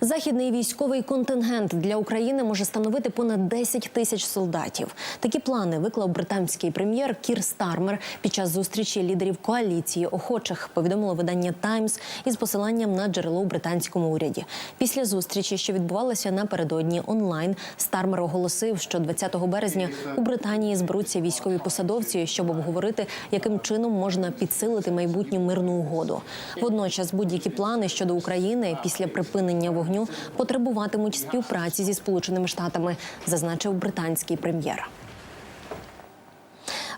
Західний військовий контингент для України може становити понад 10 тисяч солдатів. Такі плани виклав британський прем'єр Кір Стармер під час зустрічі лідерів коаліції охочих. Повідомило видання Таймс із посиланням на джерело у британському уряді. Після зустрічі, що відбувалася напередодні онлайн, Стармер оголосив, що 20 березня у Британії зберуться військові посадовці, щоб обговорити, яким чином можна підсилити майбутню мирну угоду. Водночас будь-які плани щодо України після припинення вогню потребуватимуть співпраці зі Сполученими Штатами, зазначив британський прем'єр.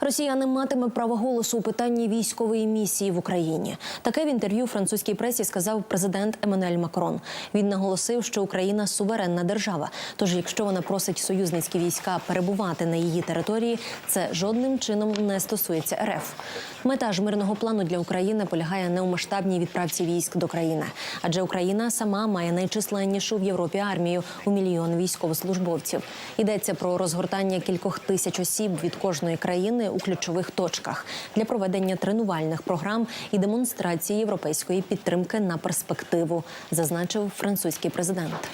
Росія не матиме права голосу у питанні військової місії в Україні. Таке в інтерв'ю французькій пресі сказав президент Еммануель Макрон. Він наголосив, що Україна суверенна держава. Тож, якщо вона просить союзницькі війська перебувати на її території, це жодним чином не стосується РФ. Мета ж мирного плану для України полягає не у масштабній відправці військ до країни, адже Україна сама має найчисленнішу в Європі армію у мільйон військовослужбовців. Йдеться про розгортання кількох тисяч осіб від кожної країни у ключових точках для проведення тренувальних програм і демонстрації європейської підтримки на перспективу, зазначив французький президент.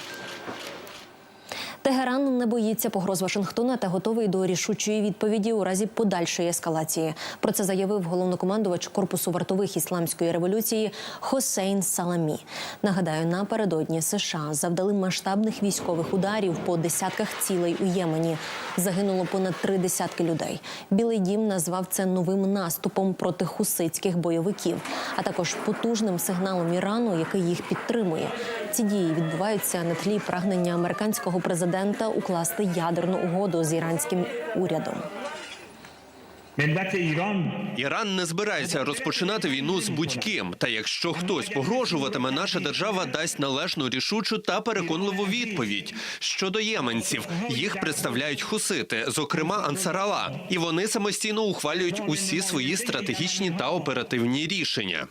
Тегеран не боїться погроз Вашингтона та готовий до рішучої відповіді у разі подальшої ескалації. Про це заявив головнокомандувач корпусу вартових ісламської революції Хосейн Саламі. Нагадаю, напередодні США завдали масштабних військових ударів по десятках цілей у Ємені. Загинуло понад три десятки людей. Білий дім назвав це новим наступом проти хуситських бойовиків, а також потужним сигналом Ірану, який їх підтримує. Ці дії відбуваються на тлі прагнення американського президента укласти ядерну угоду з іранським урядом. Іран не збирається розпочинати війну з будь-ким. Та якщо хтось погрожуватиме, наша держава дасть належну рішучу та переконливу відповідь щодо єменців. Їх представляють хусити, зокрема ансарала, і вони самостійно ухвалюють усі свої стратегічні та оперативні рішення.